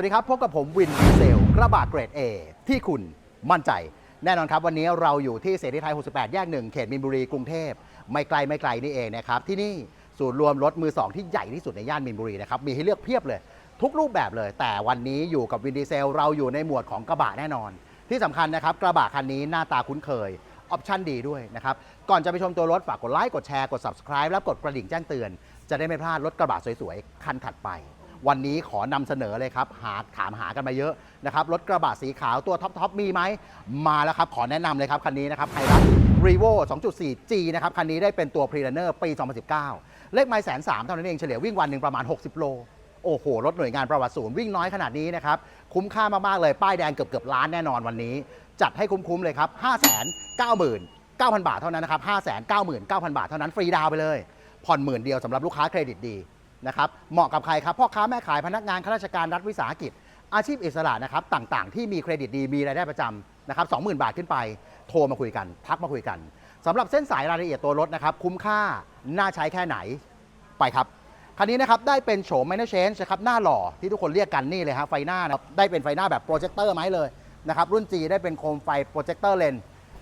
วัสดีครับ พบกับผมวินดีเซลกระบะเกรด A ที่คุณมั่นใจ แน่นอนครับ วันนี้เราอยู่ที่เสรีไทย 68 แยกหนึ่งเขตมินบุรีกรุงเทพ ไม่ไกลไม่ไกลนี่เองนะครับ ที่นี่ศูนย์รวมรถมือ 2 ที่ใหญ่ที่สุดในย่านมินบุรีนะครับ มีให้เลือกเพียบเลย ทุกรูปแบบเลย แต่วันนี้อยู่กับวินดีเซลเราอยู่ในหมวดของกระบะแน่นอน ที่สำคัญนะครับกระบะคันนี้หน้าตาคุ้นเคยออปชั่นดีด้วยนะครับ ก่อนจะไปชมตัวรถฝากกดไลค์กดแชร์กด subscribe แล้วกดกระดิ่งแจ้งเตือน จะได้ไม่พลาดรถกระบะสวยๆคันถัดไป วันนี้ขอนำเสนอเลยครับหาถามหากันมาเยอะนะครับรถกระบะสีขาวตัวท็อปทอปมีไหมมาแล้วครับขอแนะนำเลยครับคันนี้นะครับไฮรัก r e v o 2.4G นะครับคันนี้ได้เป็นตัว Pre-runner ปี 2019 เลขไมล์แสนสามเท่านั้นเองเฉลี่ยวิ่งวันหนึ่งประมาณ 60 โลโอ้โห รถหน่วยงานประวัติศูนย์วิ่งน้อยขนาดนี้นะครับ คุ้มค่ามาก ๆ เลย ป้ายแดงเกือบเกือบล้านแน่นอนวันนี้ จัดให้คุ้ม ๆ เลยครับ 5 9 9 0 0 0 บาทเท่านั้นนะครับ 5 9 9 9 0 0 บาทเท่านั้น ฟรีดาวไปเลย ผ่อนหมื่นเดียวสำหรับลูกค้าเครดิตดี นะครับเหมาะกับใครครับพ่อค้าแม่ขายพนักงานข้าราชการรัฐวิสาหกิจ อาชีพอิสระนะครับต่างๆ ที่มีเครดิตดีมีรายได้ประจำนะครับ20,000 บาทขึ้นไป โทรมาคุยกัน ทักมาคุยกันสำหรับเส้นสายรายละเอียดตัวรถนะครับคุ้มค่าน่าใช้แค่ไหนไปครับคันนี้นะครับได้เป็นโฉม minor change นะครับหน้าหล่อที่ทุกคนเรียกกันนี่เลยฮะไฟหน้านะครับได้เป็นไฟหน้าแบบโปรเจคเตอร์ไหมเลยนะครับรุ่น G ได้เป็นโคมไฟโปรเจคเตอร์เลน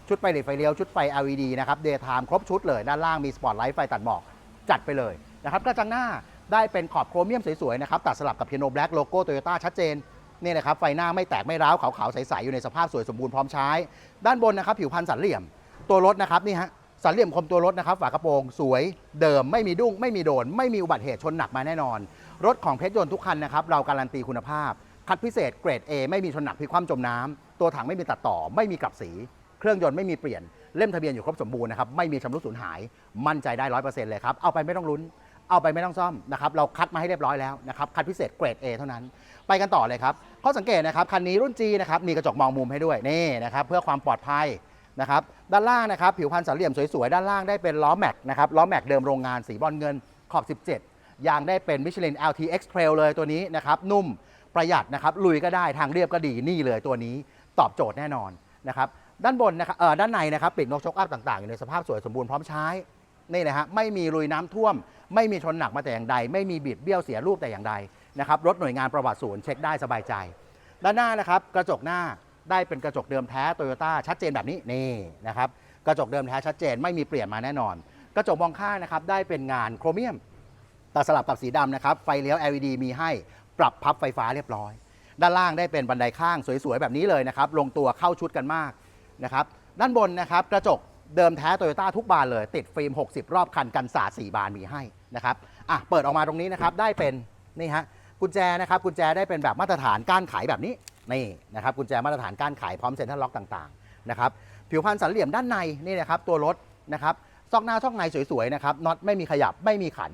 ชุดไฟหลีไฟเลี้ยวชุดไฟ LED นะครับ daytime ครบชุดเลยด้านล่างมีสปอตไลท์ไฟตัดหมอกจัดไปเลยนะครับกระจังหน้า ได้เป็นขอบโครเมียมสวยๆนะครับตัดสลับกับเพียโนแบล็กโลโก้โตโยต้าชัดเจนนี่นะครับไฟหน้าไม่แตกไม่ร้าวขาวๆใสๆอยู่ในสภาพสวยสมบูรณ์พร้อมใช้ ด้านบนนะครับผิวพันธ์สันเหลี่ยมตัวรถนะครับนี่ฮะสันเหลี่ยมคมตัวรถนะครับฝากระโปรงสวยเดิมไม่มีดุ้งไม่มีโดน ไม่มีอุบัติเหตุชนหนักมาแน่นอน รถของเพชรยนต์ทุกคันนะครับเราการันตีคุณภาพ คัดพิเศษเกรด A ไม่มีชนหนักพลิกคว่ำจมน้ำตัวถังไม่มีตัดต่อ ไม่มีกลับสี เครื่องยนต์ไม่มีเปลี่ยนเล่มทะเบียนอยู่ครบสมบูรณ์นะครับไม่มีชำรุดสูญหายมั่นใจได้ร้อยเปอร์เซ็นต์เลยครับเอาไปไม่ต้องลุ้น เอาไปไม่ต้องซ่อมนะครับเราคัดมาให้เรียบร้อยแล้วนะครับคัดพิเศษเกรด A เท่านั้น ไปกันต่อเลยครับข้อสังเกตนะครับคันนี้รุ่น G นะครับมีกระจกมองมุมให้ด้วยนี่นะครับเพื่อความปลอดภัยนะครับด้านล่างนะครับผิวพันธ์สันเหลี่ยมสวยๆ ด้านล่างได้เป็นล้อแม็กนะครับล้อแม็กเดิมโรงงานสีบอลเงินขอบ 17 ยางได้เป็นมิชลิน LTX Trail เลยตัวนี้นะครับนุ่มประหยัดนะครับลุยก็ได้ทางเรียบก็ดีนี่เลยตัวนี้ตอบโจทย์แน่นอนนะครับด้านบนนะครับเอ่อด้านในนะครับปีกนกชกอัพต่างๆ อยู่ในสภาพสวยสมบูรณ์พร้อมใช้ นี่นะฮะไม่มีลุยน้ำท่วม ไม่มีชนหนักมาแต่อย่างใด ไม่มีบิดเบี้ยวเสียรูปแต่อย่างใดนะครับรถหน่วยงานประวัติศูนย์เช็คได้สบายใจ ด้านหน้านะครับกระจกหน้าได้เป็นกระจกเดิมแท้โตโยต้าชัดเจนแบบนี้นี่นะครับกระจกเดิมแท้ชัดเจนไม่มีเปลี่ยนมาแน่นอน กระจกมองข้างนะครับได้เป็นงานโครเมียมแตัดสลับกับสีดำนะครับไฟเลี้ยว LED มีให้ปรับพับไฟฟ้าเรียบร้อย ด้านล่างได้เป็นบันไดข้างสวยๆแบบนี้เลยนะครับลงตัวเข้าชุดกันมากนะครับด้านบนนะครับกระจก เดิมแท้โตโยต้าทุกบานเลย ติดฟิล์ม 60 รอบคันกันสาด4บานมีให้นะครับอะเปิดออกมาตรงนี้นะครับได้เป็นนี่ฮะกุญแจนะครับกุญแจได้เป็นแบบมาตรฐานก้านไขแบบนี้นี่นะครับกุญแจมาตรฐานก้านไขพร้อมเซ็นทรัลล็อกต่างๆนะครับผิวพันธ์สันเหลี่ยมด้านในนี่นะครับตัวรถนะครับซอกหน้าซอกในสวยๆนะครับน็อตไม่มีขยับไม่มีขัน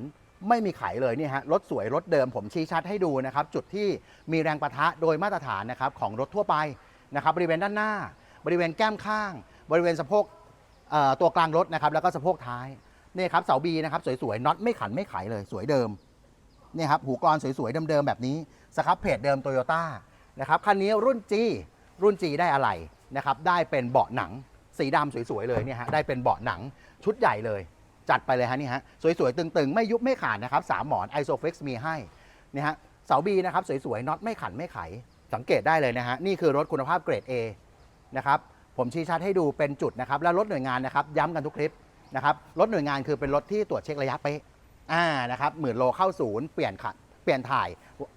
ไม่มีไขเลยนี่ฮะรถสวยรถเดิมผมชี้ชัดให้ดูนะครับจุดที่มีแรงประทะโดยมาตรฐานนะครับของรถทั่วไปนะครับบริเวณด้านหน้า บริเวณแก้มข้าง บริเวณสะโพกเอ่อ ตัวกลางรถนะครับแล้วก็สะโพกท้ายนี่ครับเสาบีนะครับสวยๆน็อตไม่ขันไม่ไขเลยสวยเดิมนี่ครับหูกรอนสวยๆเดิมๆแบบนี้สครับเพจเดิมโตโยต้านะครับคันนี้รุ่น G รุ่น G ได้อะไรนะครับได้เป็นเบาะหนังสีดำสวยๆเลยเนี่ยฮะได้เป็นเบาะหนังชุดใหญ่เลย จัดไปเลยฮะนี่ฮะสวยๆตึงๆ ไม่ยุบไม่ขาดนะครับสามหมอน Isoflex มีให้นี่ฮะเสาบีนะครับสวยๆน็อตไม่ขันไม่ไข สังเกตได้เลยนะฮะนี่คือรถคุณภาพเกรด A นะครับ ผมชี้ชัดให้ดูเป็นจุดนะครับ แล้วรถหน่วยงานนะครับย้ำกันทุกคลิปนะครับรถหน่วยงานคือเป็นรถที่ตรวจเช็คระยะเป๊ะอ่านะครับหมื่นโลเข้าศูนย์เปลี่ยนขัดเปลี่ยนถ่าย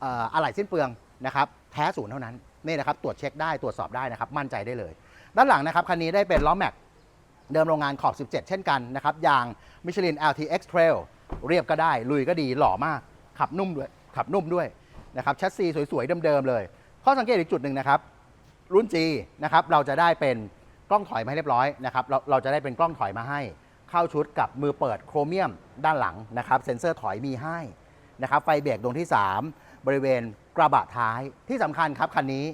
เอ่ออะไหล่สิ้นเปลืองนะครับแท้ศูนย์เท่านั้นนี่นะครับตรวจเช็คได้ตรวจสอบได้นะครับมั่นใจได้เลย ด้านหลังนะครับคันนี้ได้เป็นล้อแม็กเดิมโรงงานขอบ 17 เช่นกันนะครับยางมิชลิน LTX Trail เรียบก็ได้ ลุยก็ดีหล่อมาก ขับนุ่มด้วยขับนุ่มด้วยนะครับแชสซีสวยๆเดิมๆเลย ข้อสังเกตอีกจุดหนึ่งนะครับ รุ่น G นะครับเราจะได้เป็นกล้องถอยมาให้เรียบร้อยนะครับเราเราจะได้เป็นกล้องถอยมาให้ เข้าชุดกับมือเปิดโครเมียมด้านหลังนะครับเซ็นเซอร์ถอยมีให้นะครับไฟเบรกดวงที่ 3 บริเวณกระบะท้ายที่สำคัญครับคันนี้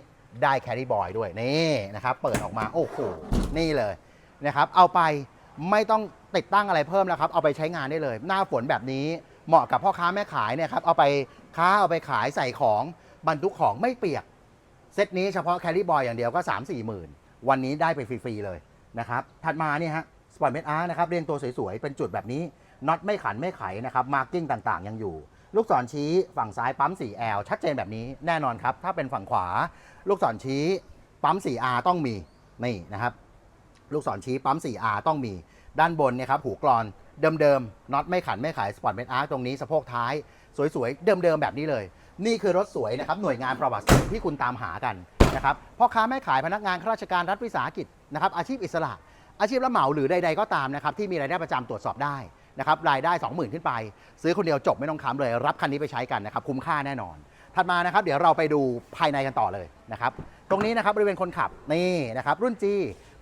ได้แคริบอยด้วยนี่นะครับเปิดออกมาโอ้โหนี่เลยนะครับเอาไปไม่ต้องติดตั้งอะไรเพิ่มแล้วครับ เอาไปใช้งานได้เลย หน้าฝนแบบนี้เหมาะกับพ่อค้าแม่ขายเนี่ยครับเอาไปค้าเอาไปขายใส่ของบรรทุกของไม่เปียก เซตนี้เฉพาะแคริบอยอย่างเดียวก็ 3 4หมื่นวันนี้ได้ไปฟรี ๆ เลยนะครับ ถัดมาเนี่ยฮะสปอร์ตเมดอาร์นะครับเรียงตัวสวย ๆ เป็นจุดแบบนี้น็อตไม่ขันไม่ไขนะครับมาร์กิ้งต่างๆ ยังอยู่ ลูกศรชี้ฝั่งซ้ายปั๊ม 4L ชัดเจนแบบนี้แน่นอนครับ ถ้าเป็นฝั่งขวา ลูกศรชี้ปั๊ม 4R ต้องมีนี่นะครับลูกศรชี้ปั๊ม 4R ต้องมีด้านบนเนี่ยครับหูกรอนเดิมๆน็อตไม่ขันไม่ขายสปอร์ตเมทอาร์ตรงนี้สะโพกท้าย สวยๆ เดิมๆ แบบนี้เลย นี่คือรถสวยนะครับหน่วยงานประวัติศาสตร์ที่คุณตามหากันนะครับพ่อค้าแม่ขายพนักงานข้าราชการรัฐวิสาหกิจนะครับอาชีพอิสระ อาชีพรับเหมาหรือใดๆก็ตามนะครับที่มีรายได้ประจำตรวจสอบได้นะครับรายได้ 20,000 ขึ้นไป ซื้อคนเดียวจบไม่ต้องค้ำเลย รับคันนี้ไปใช้กันนะครับคุ้มค่าแน่นอน ถัดมานะครับเดี๋ยวเราไปดูภายในกันต่อเลยนะครับตรงนี้นะครับบริเวณคนขับนี่นะครับรุ่น G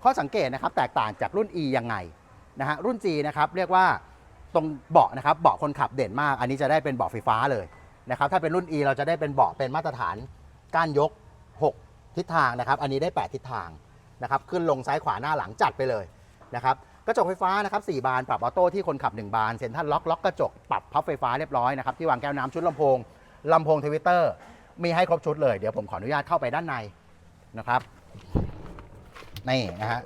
ข้อสังเกตนะครับแตกต่างจากรุ่น E ยังไงนะฮะรุ่น G นะครับเรียกว่าตรงเบาะนะครับเบาะคนขับเด่นมาก อันนี้จะได้เป็นเบาะไฟฟ้าเลย นะครับถ้าเป็นรุ่น E เราจะได้เป็นเบาะเป็นมาตรฐานก้านยก 6 ทิศทางนะครับ อันนี้ได้ 8 ทิศทางนะครับขึ้นลงซ้ายขวาหน้าหลังจัดไปเลยนะครับกระจกไฟฟ้านะครับ4บานปรับออโต้ที่คนขับ 1 บานเซ็นทรัลล็อกล็อกกระจกปรับพับไฟฟ้าเรียบร้อยนะครับที่วางแก้วน้ำชุดลำโพงลำโพงทวิตเตอร์มีให้ครบชุดเลยเดี๋ยวผมขออนุญาตเข้าไปด้านในนะครับนี่นะฮะ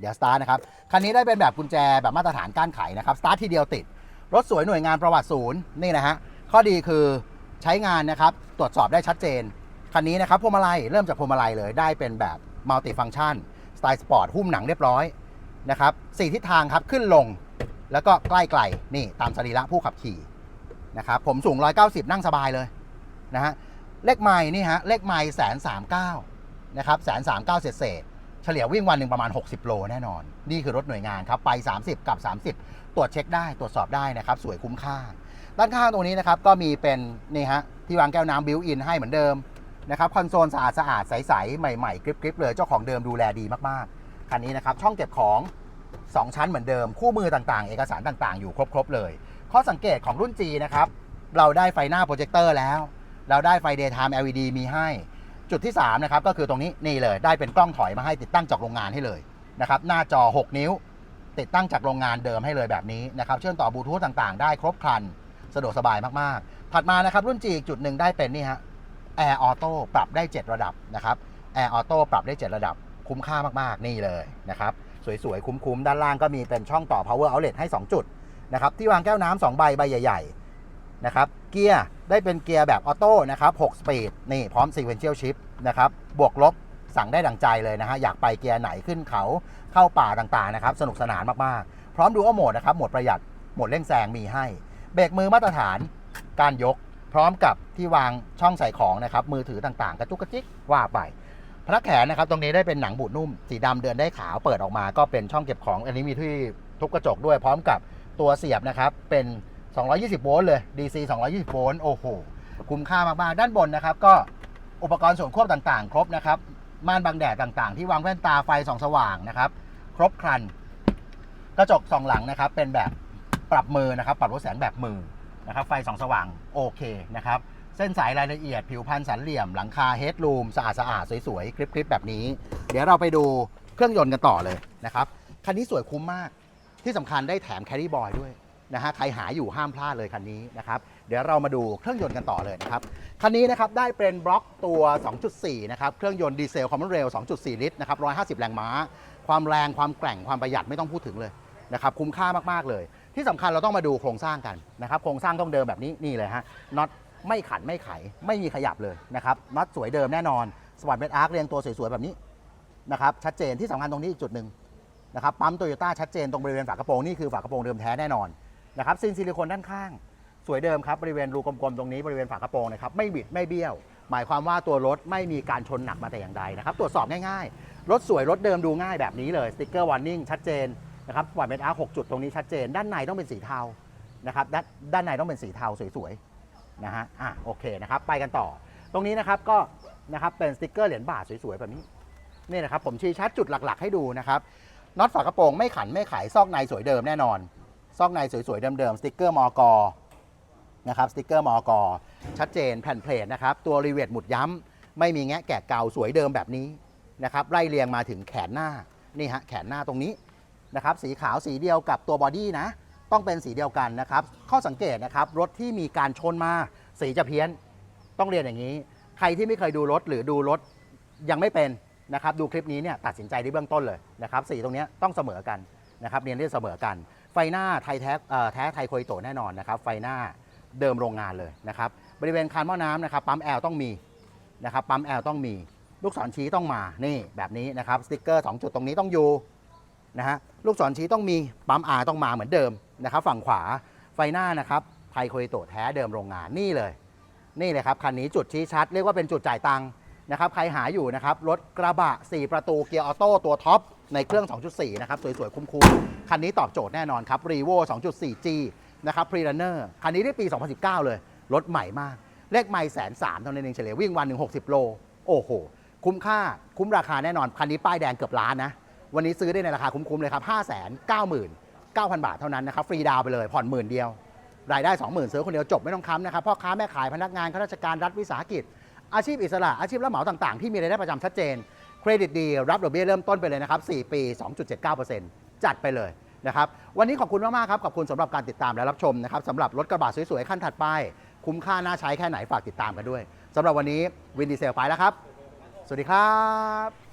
เดี๋ยวสตาร์ทนะครับคันนี้ได้เป็นแบบกุญแจแบบมาตรฐานก้านไขนะครับสตาร์ททีเดียวติดรถสวยหน่วยงานประวัติศูนย์นี่นะฮะ ข้อดีคือใช้งานนะครับตรวจสอบได้ชัดเจน คันนี้นะครับพวงมาลัยเริ่มจากพวงมาลัยเลยได้เป็นแบบมัลติฟัง c t ชันสไตล์สปอร์ตหุ้มหนังเรียบร้อยนะครับสี่ทิศทางครับขึ้นลงแล้วก็ใกล้ไกลนี่ตามสรีระผู้ขับขี่นะครับผมสูง 190 นั่งสบายเลยนะฮะเลขไม้นี่ฮะเลขไม้แสนสามเก้านะครับแสนสามเก้าเศษเศษเฉลี่ยวิ่งวันหนึ่งประมาณ 60 โลแน่นอน นี่คือรถหน่วยงานครับ ไป 30 กับ 30 ตรวจเช็คได้ตรวจสอบได้นะครับ สวยคุ้มค่า ด้านข้างตรงนี้นะครับก็มีเป็นนี่ฮะที่วางแก้วน้ำบิวอินให้เหมือนเดิมนะครับคอนโซลสะอาดสะอาดๆใสๆใหม่ๆกริบๆเลยเจ้าของเดิมดูแลดีมากๆคันนี้นะครับช่องเก็บของ 2 ชั้นเหมือนเดิม คู่มือต่างๆ เอกสารต่างๆ อยู่ครบๆเลย ข้อสังเกตของรุ่น G นะครับเราได้ไฟหน้าโปรเจคเตอร์แล้ว เราได้ไฟ daytime LED มีให้ จุดที่3นะครับก็คือตรงนี้นี่เลยได้เป็นกล้องถอยมาให้ติดตั้งจากโรงงานให้เลยนะครับหน้าจอ 6 นิ้ว ติดตั้งจากโรงงานเดิมให้เลยแบบนี้นะครับเชื่อมต่อบลูทูธต่างๆ ได้ครบครัน สะดวกสบายมากๆ ถัดมานะครับรุ่น G อีกจุดหนึ่งได้เป็นนี่ฮะ Air Auto ปรับได้ 7 ระดับนะครับ Air Auto ปรับได้ 7 ระดับ คุ้มค่ามากๆ นี่เลยนะครับ สวยๆ คุ้มๆ ด้านล่างก็มีเป็นช่องต่อ power outlet ให้ 2 จุดนะครับที่วางแก้วน้ำ2ใบใบใหญ่ๆนะครับเกียร์ได้เป็นเกียร์แบบออโต้นะครับ6สปีดนี่พร้อม sequential shift นะครับบวกลบสั่งได้ดังใจเลยนะฮะอยากไปเกียร์ไหนขึ้นเขาเข้าป่าต่างๆนะครับสนุกสนานมากๆ พร้อมดูโอโหมดนะครับโหมดประหยัดโหมดเร่งแซงมีให้ เบรกมือมาตรฐานการยกพร้อมกับที่วางช่องใส่ของนะครับ มือถือต่างๆ กระจุกกระจิกว่าไปพระแขนนะครับ ตรงนี้ได้เป็นหนังบูดนุ่ม สีดำเดินได้ขาวเปิดออกมา ก็เป็นช่องเก็บของอันนี้มีที่ทุบกระจกด้วย พร้อมกับตัวเสียบนะครับ เป็น 220 โวลต์เลย DC 220 โวลต์โอ้โห คุ้มค่ามากๆ ด้านบนนะครับ ก็อุปกรณ์ส่วนควบต่างๆ ครบนะครับ ม่านบังแดดต่างๆ ที่วางแว่นตาไฟส่องสว่างนะครับ ครบครัน กระจกสองหลังนะครับ เป็นแบบ ปรับมือนะครับ ปรับลดแสงแบบมือนะครับ ไฟสองสว่างโอเคนะครับ เส้นสายรายละเอียด ผิวพันสันเหลี่ยม หลังคาเฮดรูมสะอาดสะอาดสวยๆ คลิปๆ แบบนี้ เดี๋ยวเราไปดูเครื่องยนต์กันต่อเลยนะครับ คันนี้สวยคุ้มมาก ที่สำคัญได้แถมแคดดี้บอยด้วยนะฮะ ใครหาอยู่ห้ามพลาดเลยคันนี้นะครับ เดี๋ยวเรามาดูเครื่องยนต์กันต่อเลยนะครับ คันนี้นะครับได้เป็นบล็อกตัว 2.4 นะครับ เครื่องยนต์ดีเซลคอมมอนเรล 2.4 ลิตรนะครับ 150 แรงม้า ความแรง ความแกร่ง ความประหยัดไม่ต้องพูดถึงเลยนะครับ คุ้มค่ามากๆเลย ที่สำคัญเราต้องมาดูโครงสร้างกันนะครับโครงสร้างต้องเดิมแบบนี้นี่เลยฮะน็อตไม่ขันไม่ไข ไม่มีขยับเลยนะครับน็อตสวยเดิมแน่นอนสปอร์ตเบดอาร์คเรียงตัวสวยๆแบบนี้นะครับชัดเจนที่สำคัญตรงนี้อีกจุดหนึ่งนะครับปั๊มโตโยต้าชัดเจนตรงบริเวณฝากระโปรงนี่คือฝากระโปรงเดิมแท้แน่นอนนะครับซินซิลิโคนด้านข้าง สวยเดิมครับบริเวณรูกลมๆตรงนี้บริเวณฝากระโปรงนะครับไม่บิดไม่เบี้ยว หมายความว่าตัวรถไม่มีการชนหนักมาแต่อย่างใดนะครับตรวจสอบง่ายๆรถสวยรถเดิมดูง่ายแบบนี้เลยสติ๊กเกอร์วอร์นิ่งชัดเจน นะครับปล่อยเม็ดอาร์หกจุดตรงนี้ชัดเจน ด้านในต้องเป็นสีเทานะครับด้านด้านในต้องเป็นสีเทาสวยๆนะฮะอะโอเคนะครับไปกันต่อ ตรงนี้นะครับก็นะครับเป็นสติกเกอร์เหรียญบาทสวยๆแบบนี้นี่นะครับผมชี้ชัดจุดหลักๆ ให้ดูนะครับน็อตฝากระโปรงไม่ขันไม่ไขซอกในสวยเดิมแน่นอน ซอกในสวยๆเดิมๆสติกเกอร์มอกนะครับสติกเกอร์มอกชัดเจนแผ่นเพลทนะครับตัวรีเวทหมุดย้ำไม่มีแงะแกะเกาสวยเดิมแบบนี้นะครับไล่เรียงมาถึงแขนหน้านี่ฮะแขนหน้าตรงนี้ นะครับสีขาวสีเดียวกับตัวบอดี้นะ ต้องเป็นสีเดียวกันนะครับ ข้อสังเกตนะครับรถที่มีการชนมาสีจะเพี้ยน ต้องเรียนอย่างนี้ ใครที่ไม่เคยดูรถหรือดูรถยังไม่เป็นนะครับดูคลิปนี้เนี่ยตัดสินใจที่เบื้องต้นเลยนะครับสีตรงนี้ต้องเสมอกันนะครับเรียนได้เสมอกัน ไฟหน้าไทยแท้แท้ไทยโคยโตแน่นอนนะครับไฟหน้าเดิมโรงงานเลยนะครับบริเวณคานหม้อน้ำนะครับปั๊มแอลต้องมีนะครับปั๊มแอลต้องมี ลูกศรชี้ต้องมานี่แบบนี้นะครับสติ๊กเกอร์ 2 จุดตรงนี้ต้องอยู่ นะฮะลูกศรชี้ต้องมีปั๊ม R ต้องมาเหมือนเดิมนะครับ ฝั่งขวาไฟหน้านะครับไทยโคยโตแท้เดิมโรงงานนี่เลย นี่เลยครับคันนี้จุดชี้ชัด เรียกว่าเป็นจุดจ่ายตังค์นะครับใครหาอยู่นะครับรถกระบะ 4 ประตูเกียร์ออโต้ตัวท็อปในเครื่อง 2.4 นะครับ สวยๆ คุ้มๆ คันนี้ตอบโจทย์แน่นอนครับ r e v o 2.4G นะครับ p r e r u n n e r คันนี้ได้ปี 2019 เลย รถใหม่มาก เลขไม่แสนสามเท่านั้นเองเฉลี่ยวิ่งวันหนึ่ง60 โล โอ้โห คุ้มค่า คุ้มราคาแน่นอน คันนี้ป้ายแดงเกือบล้านนะ วันนี้ซื้อได้ในราคาคุ้มๆเลยครับ 5 9 9 0 0 0 บาทเท่านั้นนะครับ ฟรีดาวไปเลย ผ่อนหมื่นเดียว รายได้ 20,000ซื้อคนเดียวจบไม่ต้องค้ำนะครับ พ่อค้าแม่ขายพนักงานข้าราชการรัฐวิสาหกิจ อาชีพอิสระ อาชีพรับเหมาต่างๆ ที่มีรายได้ประจำชัดเจน เครดิตดี รับดอกเบี้ยเริ่มต้นไปเลยนะครับ 4 ปี 2.79%จัดไปเลยนะครับ วันนี้ขอบคุณมากๆครับ ขอบคุณสำหรับการติดตามและรับชมนะครับสำหรับรถกระบะสวยๆขั้นถัดไป คุ้มค่าน่าใช้แค่ไหนฝากติดตามกันด้วยสำหรับวันนี้วินดีเซลไปแล้วครับ สวัสดีครับ